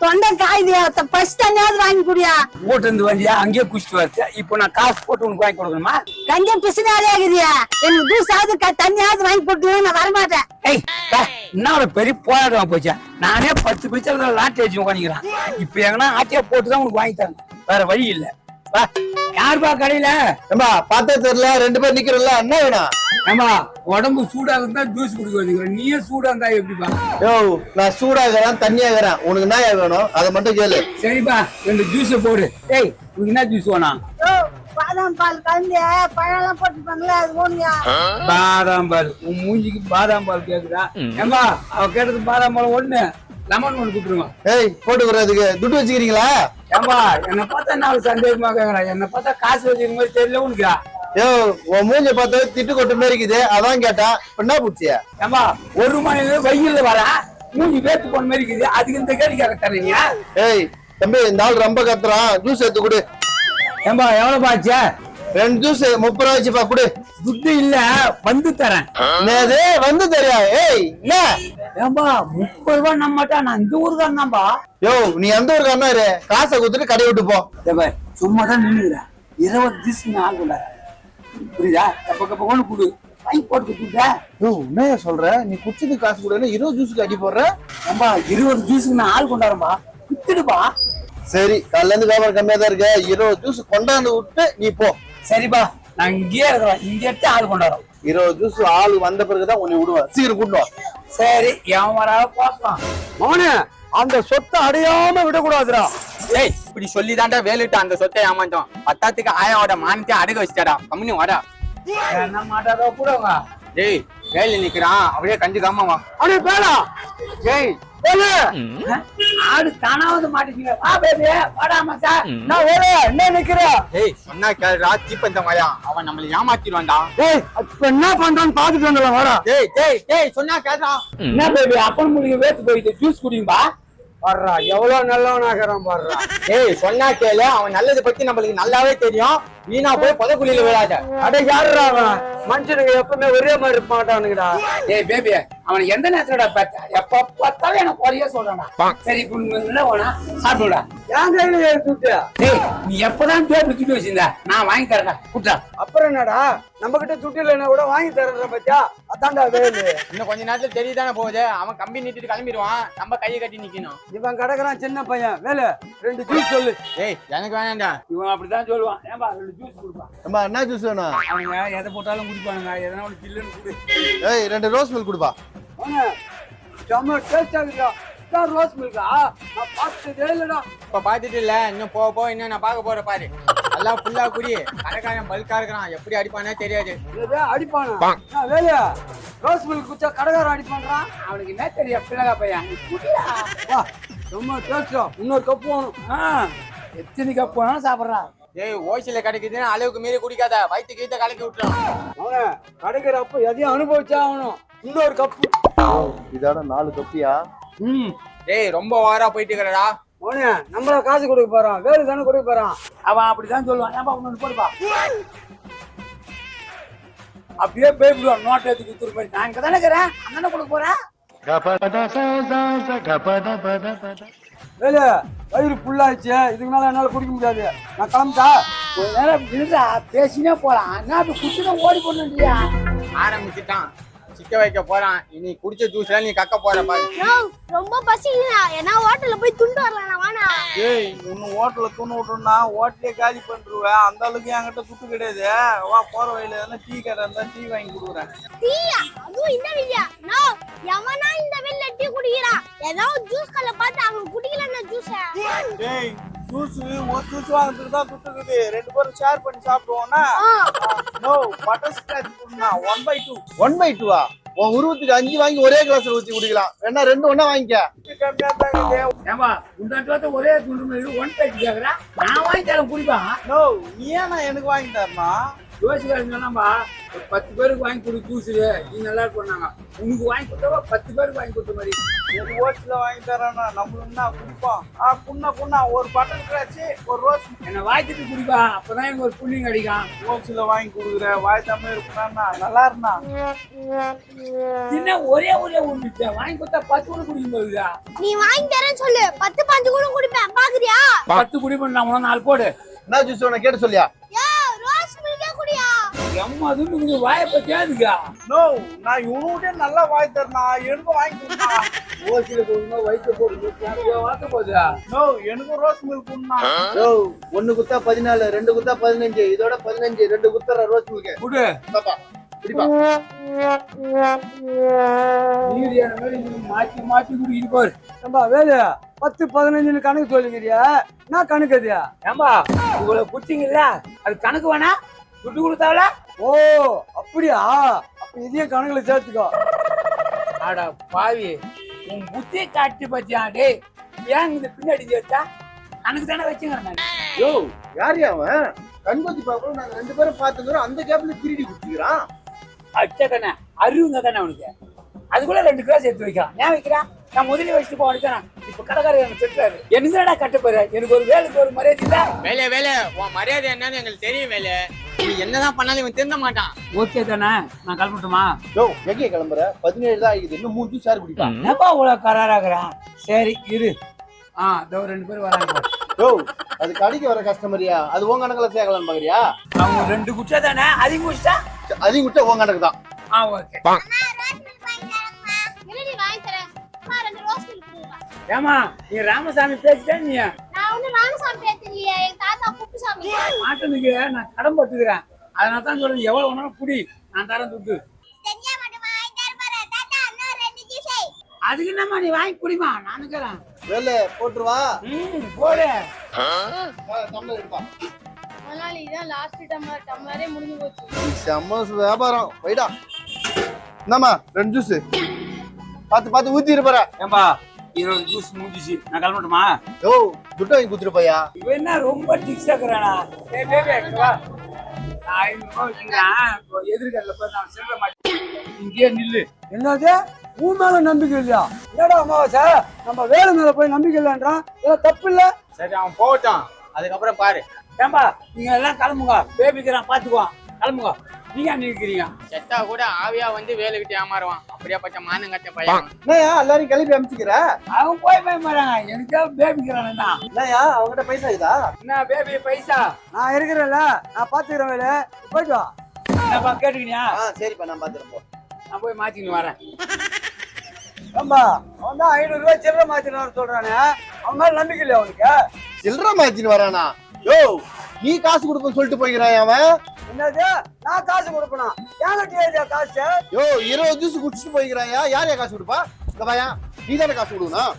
தொண்டை காயுதியா ஃபர்ஸ்ட் தண்ணியாவது வாங்கி குடியா? போட்டு இருந்து வண்டியா? அங்கேயே குடிச்சிட்டு வரச்சு இப்போ நான் காசு போட்டு உனக்கு வாங்கி கொடுக்கணுமா? கஞ்ச பிசுனாலே ஆகுதியா எனக்கு ஜூஸாவது தண்ணியாவது வாங்கி கொடுத்து நான் வரமாட்டேன். ஏய் என்ன ஒரு பெரிய போராட்டம் போச்சா? நானே பத்து பைசா லாட்டி வச்சு உட்காந்துக்கிறேன் இப்போ எங்கன்னா ஆட்டியா போட்டு தான் உனக்கு வாங்கி தரேன். வேற வழி இல்ல. வா. யாருப்பா கடையில? ஏம்பா பார்த்தா தெரியல ரெண்டு பேர் நிக்கிறோம்ல என்ன வேணும் ஏமா உடம்பு சூடா இருந்தா ஜூஸ் குடிக்க வந்துக்கிறேன் நீயே சூடா இருந்தா எப்படிப்பா? யோ நான் சூடாகிறேன் தண்ணியாகிறேன். உனக்கு என்ன வேணும்? அதை மட்டும் கேளு. சரிப்பா ரெண்டு ஜூஸ் போடு. ஏய் உனக்கு என்ன ஜூஸ் வேணாம்? ஓ, பாதாம் பால் கலந்து பழம்லாம் போட்டுப்பாங்களே அது பாதாம் பால். உன் மூஞ்சிக்கு பாதாம் பால் கேக்குதா? ஏம்பா அவ கேட்டது பாதாம் பால் ஒண்ணு. லெமன் ஒண்ணு கொடுத்துருவான் ஏய் போட்டு வரதுக்கு துட்டு வச்சுக்கிறீங்களா? ஏம்பா என்ன பார்த்தா நான் சந்தேகமா கேக்குறேன் என்ன பார்த்தா காசு வச்சிருக்க மாதிரி தெரியல உனக்கு. யோ உன் மூஞ்ச பார்த்து திட்டு கொட்ட மாதிரி இருக்குது. அதான் கேட்டேன். என்ன பூச்சியா? ஏம்பா ஒரு மணி நேரம் வெயில்ல வர மூஞ்சி வேத்து போன மாதிரி இருக்குது. அதுக்கு இந்த கேள்வி கேட்க தரீங்க ஏய் தம்பி இந்த ஆள் ரொம்ப கத்துறான். ஜூஸ் எடுத்து கொடு. ஏம்பா எவ்வளவு பாச்சே ரெண்டு ஜூஸ் முப்பது ரூபா வச்சுப்பா கொடு. துட்டு இல்ல வந்து தரேன். என்னது வந்து தெரியா? ஏய் என்ன? ஏம்பா முப்பது ரூபாய் நம்மட்டா நான் இந்த ஊருக்காரனாம்பா. யோ நீ எந்த ஊருக்கு அண்ணாரு காசை கொடுத்துட்டு கடையை விட்டு போ. ஏம்பா சும்மா தான் நின்னுக்கிறேன் இருபது ஆள் கொள்ள புரியுதா? கப்ப கப்ப கொண்டு கொடு. வாங்கி போட்டு கொடுத்துட்டேன் யோ என்ன சொல்ற? நீ குடிச்சதுக்கு காசு கொடுன்னு இருபது ஜூஸுக்கு அடி போடுற? ஏம்பா இருபது ஜூஸுக்கு நான் ஆள் கொண்டாடும்பா வித்துடுப்பா. சரி காலைல இருந்து வியாபாரம் கம்மியா தான் இருக்க. இருபது ஜூஸ் கொண்டாந்து விட்டு நீ போ. சரிப்பா நான் இங்கேயே இருக்கிறேன். இங்க எடுத்து ஆள் கொண்டாடுறோம் இருபது ஜூஸ் ஆள் வந்த பிறகுதான் உன்னை விடுவேன். சீக்கிரம் கூட்டு வா. சரி எவன் வராத பார்ப்பான் மவனே அந்த சொத்தை அடையாம விடக்கூடாதுடா. ஏய் இப்படி சொல்லிதான்டா வேலுட்டு அந்த சொத்தை ஏமாந்தோம் பத்தாத்துக்கு ஆயாவோட மானத்தை அடகு வச்சிட்டாடா. கம்முனு வாடா. என்ன மாட்டாதோ கூடவங்க டேய் வேலு நிக்கிறான். அப்படியே கண்டுக்காம வா. அடே பேடா டேய். ஆடு தானா வந்து மாட்டிக்கிங்க. வா பேபி வாடா மச்சா நான் வேலை? என்ன நிக்கிற? டேய் சொன்னா கேளுடா மாயா அவன் நம்மள ஏமாத்திடுவான்டா. டேய் என்ன பண்றான்னு பாத்துட்டு வந்துடலாம் வாடா. டேய் டேய் டேய் சொன்னா கேளுடா. என்ன பேபி அப்பன் முடிக்க வேத்து போயிட்டு ஜூஸ் குடிங்கப்பா பாடுறா எவ்வளவு நல்லவனாகிறான் பாடுறா. டேய் சொன்னா கேளு. அவன் நல்லது பத்தி நம்மளுக்கு நல்லாவே தெரியும். வீணா போய் புதக்குழியில விழாத. அடே யாருடா அவன்? மனுஷனுங்க எப்பவுமே ஒரே மாதிரி இருக்க மாட்டானுங்கடா ஏய் பேபி அவனை எந்த நேரத்துலடா பார்த்த எப்ப பார்த்தாலும் எனக்கு குறைய சொல்றானா. சரி வேணா சாப்பிடுடா. டேய் நீ எப்பதான் டேபிள் வச்சிருந்த? நான் வாங்கி தரேன்டா. குட்டா. அப்புறம் என்னடா? நம்ம கிட்ட துட்டு இல்லைன்னா கூட வாங்கி தர்றேன் பத்தியா? அதான்டா வேலு. இன்னும் கொஞ்ச நேரத்துல தெரியுதானே போகுது? அவன் கம்பி நீட்டிட்டு கிளம்பிடுவான். நம்ம கையை கட்டி நிக்கணும். இவன் கிடக்குறான் சின்ன பையன். வேலு ரெண்டு ஜூஸ் சொல்லு. டேய் எனக்கு வேணாம்டா. இவன் அப்படிதான் சொல்லுவான். ஏன்பா ரெண்டு ஜூஸ் கொடுப்பான் அம்மா என்ன ஜூஸ் வேணும்? அவனுங்க எதை போட்டாலும் குடிப்பானுங்க. எதனா ஒன்று ஜில்லுன்னு குடி. ஏய் ரெண்டு ரோஸ் மில்க் கொடுப்பா. செம்ம டேஸ்ட் ஆகுதுடா இதான் ரோஸ் மில்கா நான் பார்த்ததே இல்லடா. இப்ப பாத்துட்டு இல்ல. இன்னும் போக போக இன்னும் நான் பார்க்க போற பாரு. எல்லாம் ஃபுல்லா குடி. கடைக்காரன் பல்கா இருக்கிறான். எப்படி அடிப்பானே தெரியாது. அடிப்பானா? வேலையா? ரோஸ் மில்க் குச்சா கடைக்காரன் அடிப்பான்றான் அவனுக்கு என்ன தெரியும்? பிள்ளைகா பையன். வா. செம்ம டேஸ்டா இன்னொரு கப் வேணும். ஆ, எத்தனை கப் வேணாலும் சாப்பிட்றான் ஏய் ஓசில கிடைக்குதுன்னு அளவுக்கு மீறி குடிக்காத. வயிற்று கீத்த கலக்கி விட்டுரும். அவனே கிடைக்கிறப்ப எதையும் அனுபவிச்சா ஆகணும். இன்னொரு கப்பு. இதோட நாலு கப்பியா? ம். டேய் ரொம்ப ஓவரா போயிட்டு இருக்கிறடா அவனே நம்மள காசு கொடுக்க போறான். வேலு தானே கொடுக்க போறான். அவன் அப்படிதான் சொல்லுவான். ஏன்பா ஒன்று போடுப்பா. அப்படியே பேப்பிடுவான் நோட்டை எடுத்து கொடுத்துருப்பாரு நான் இங்கே தானே இருக்கிறேன் அண்ணனை கொடுக்க போறேன் வேலு வயிறு ஃபுல்லாச்சு இதுக்கு மேல என்னால குடிக்க முடியாது. நான் கிளம்பிட்டா? கொஞ்ச நேரம் இருடா பேசினே போலாம். என்ன அப்படி குடிச்சுதான் ஓடி போடணுன்றியா ஆரம்பிச்சுட்டான். சிக்க வைக்க போறான். இனி குடிச்ச ஜூஸ்ல நீ கக்க போற பாரு. ரொம்ப பசிக்குதுண்ணா ஏன்னா ஹோட்டல்ல போய் துண்டு வரலாம் வாண்ணா ஏய் உன்னை ஹோட்டல்ல தூண் விட்டுனா ஹோட்டலே காலி பண்ணிருவேன் அந்த அளவுக்கு என்கிட்ட துட்டு கிடையாது. வா போற வழியில எதனா டீ கடை இருந்தா டீ வாங்கி கொடுக்குறேன். டீயா? அதுவும் இந்த வெளியா? நோ எவனா இந்த வெளில டீ குடிக்கிறான் ஏதாவது ஜூஸ் கல்ல பார்த்து அவங்க குடிக்கலன்னா ஜூஸ டேய் ஜூஸ் ஒரு ஜூஸ் வாங்குறதுக்கு தான் துட்டு இருக்குது. ரெண்டு பேரும் ஷேர் பண்ணி சாப்பிடுவோம்னா? No butter கொடுனா one by two one by டூவா உன் உருவத்துக்கு அஞ்சு வாங்கி ஒரே கிளாஸ்ல ஊத்தி குடிக்கலாம். வேணா ரெண்டு ஒண்ணா வாங்கிக்க. கம்மியா தான் இருக்குது ஏன்பா உண்டாட்டு ஒரே மாதிரி ஒன் பேச்சு கேட்குறேன் நான் வாங்கி தரேன் நீ ஏன் எனக்கு வாங்கி தரமா யோசிக்காரு சொன்னாம்பா ஒரு பத்து பேருக்கு வாங்கி கொடு ஜூஸு நீ நல்லா பண்ணாங்க உனக்கு வாங்கி கொடுத்தவா பத்து பேருக்கு வாங்கி கொடுத்த மாதிரி. ஒரு ஹோட்டல்ல வாங்கி தரேன்னா நம்மளும் என்ன குடிப்போம். ஆ குண்ணா குண்ணா ஒரு பட்டர் ஸ்கிராச் ஒரு ரோஸ் என்னை வாய்ச்சிட்டு குடிப்பா. அப்பதான் எனக்கு ஒரு புண்ணியம் கிடைக்கும். ஹோட்டல்ல வாங்கி கொடுக்குற வாய் தமிழ் இருக்குன்னா நல்லா இருந்தா. சின்ன ஒரே ஒரே ஒன்று வாங்கி கொடுத்தா பத்து ஒன்று குடிக்கும் போதுதா நீ வாங்கி தரேன்னு சொல்லு. பத்து பத்து குடி பண்ணா நாலு போடு. என்ன ஜூஸ் வேணும்? கேட்டு சொல்லியா? எம்மா துண்டு வாய பத்தியாதுக்கா நோ நான் இவனுகிட்டே நல்லா வாங்கி தரேன் எனக்கும் வாங்கி கொடுண்ணா ஓசில வயிற்று போடுங்க. வாக்க போதா? நோ எனக்கும் ரோஸ் மில்க் கொடுண்ணா ஓ ஒண்ணு குத்தா பதினாலு ரெண்டு குத்தா பதினஞ்சு. இதோட பதினஞ்சு ரெண்டு குத்தா ரோஸ் மில்க் குடு. பாப்பா மாத்தி மாத்தி குடிக்கிட்டு பாரு. ஏம்பா வேலு பத்து பதினஞ்சுன்னு கணக்கு சொல்லுங்கிறியா? என்ன கணக்கு அது? ஏம்பா இவ்வளவு குடிச்சீங்கல்ல அது கணக்கு வேணா? துட்டு கொடுத்தாவல ஓ அப்படியா? அப்ப இதையும் கணக்குல சேர்த்துக்கோ. அட பாவி உன் புத்தியை காட்டி பத்தியா டேய்? ஏன் இந்த பின்னாடி சேர்த்தா கணக்கு தானே வச்சுங்க நான் யோ யார் அவன்? கண்பத்தி பாப்போம் நாங்க ரெண்டு பேரும் பாத்துக்கிறோம் அந்த கேப்ல திருடி குடிச்சுக்கிறான் அச்சா தானே அறிவுங்க தானே அவனுக்கு. அதுக்குள்ள ரெண்டு கிளாஸ் எடுத்து வைக்கிறான் ஏன் வைக்கிறான் நான் முதல்ல வச்சுட்டு போக தானே. இப்ப கடைக்காரர் எனக்கு திட்டுறாரு என்னடா கட்டப்போற எனக்கு ஒரு வேலைக்கு ஒரு மரியாதை இல்ல? வேலை வேலை உன் மரியாதை என்னன்னு எங்களுக்கு தெரியும் வேலை. நீ என்னதான் பண்ணாலும் இவன் திருந்த மாட்டான். ஓகே தானே? நான் கிளம்பட்டுமா? யோ எங்கே கிளம்புற? பதினேழு தான் ஆகுது இன்னும் மூணு ஜூஸ் யார் குடிப்பா? என்னப்பா இவ்வளவு கராராகிறான்? சரி இரு. ஆ இதோ ரெண்டு பேரும் வராங்க. பாரு. யோ அது கடைக்கு வர கஸ்டமரியா அது உன் கணக்குல சேர்க்கலாம்னு பாக்குறியா? அவங்க ரெண்டு குச்சா தானே? அதிகம் குடிச்சா அதையும் குட்டா உன் கணக்கு தான். ஆ ஓகே ஏமா நீ ராமசாமி பேசிட்டே நீ நான் ஒண்ணு ராமசாமி பேசலையே எங்க தாத்தா குப்புசாமி மாட்டனுக்கு நான் கடன் பட்டுக்கிறேன். அதனால தான் சொல்றேன் எவ்வளவு வேணாலும் குடி நான் தரேன் துட்டு. அதுக்கு என்னம்மா நீ வாங்கி குடிமா நான் இருக்கிறேன் வேலை போட்டுருவா ம் போடு. தமிழ் எடுப்பா முதலாளி இதான் லாஸ்ட் டம்ளர் டம்ளரே முடிஞ்சு போச்சு. செம்ம வியாபாரம். வைடா என்னம்மா ரெண்டு ஜூஸ் பார்த்து பார்த்து ஊத்தி இருப்பார ஏம்பா இருபது ஜூஸ் முடிஞ்சிச்சு. நான் கிளம்பட்டுமா யோ துட்டு வாங்கி குத்துட்டு போயா இவன் என்ன ரொம்ப டிக்ஸ் ஆக்குறானா ஏ பேபி வா. நான் எதிர்கல்ல போய் நான் சில்லற மாட்டேன் இங்கேயே நில்லு. என்னது? உன் மேல நம்பிக்கை இல்லையா? என்னடா அமாவாசை? நம்ம வேலை மேல போய் நம்பிக்கை இல்லைன்றான்? இதெல்லாம் தப்பு இல்ல? சரி அவன் போகட்டும். அதுக்கப்புறம் பாரு. ஏம்பா நீங்க எல்லாம் கிளம்புங்க. பேபிக்கிறான் பாத்துக்குவான். கிளம்புங்க. நீங்க அங்க நிற்கிறீங்க செத்தா கூட ஆவியா வந்து வேலை விட்டு ஏமாறுவான். அப்படியே பச்சை மானங்கட்ட பையன். என்னயா எல்லாரும் கிளப்பி அமிச்சுக்கிற? அவன் போய் பயமாறாங்க எனக்கே பேபிக்கிறானா என்னயா அவங்ககிட்ட பைசா இதா? என்ன பேபி பைசா? நான் இருக்கிறேன்ல நான் பாத்துக்கிறேன் வேலை. போயிட்டு வா. என்னப்பா கேட்டுக்கினியா? ஆ சரிப்பா நான் பாத்துறேன் போ. நான் போய் மாத்தின்னு வரேன். ஏம்பா அவன் தான் ஐநூறு ரூபாய் சில்லறை மாத்தினான்னு சொல்றானே. அவன் மேல நம்பிக்கை இல்லையா அவனுக்கு சில்லற மாத்தின்னு வரானா? யோ நீ காசு கொடுப்பேன்னு சொல்லிட்டு போய்க்கிறான் அவன்? என்னது? நான் காசு கொடுப்பேனா? ஏங்க காசு? யோ இருபது ஜூஸ் குடிச்சிட்டு போய்க்கிறான் யார் காசு கொடுப்பா? இந்த பையன் நீ தானே காசு கொடுக்கணும்.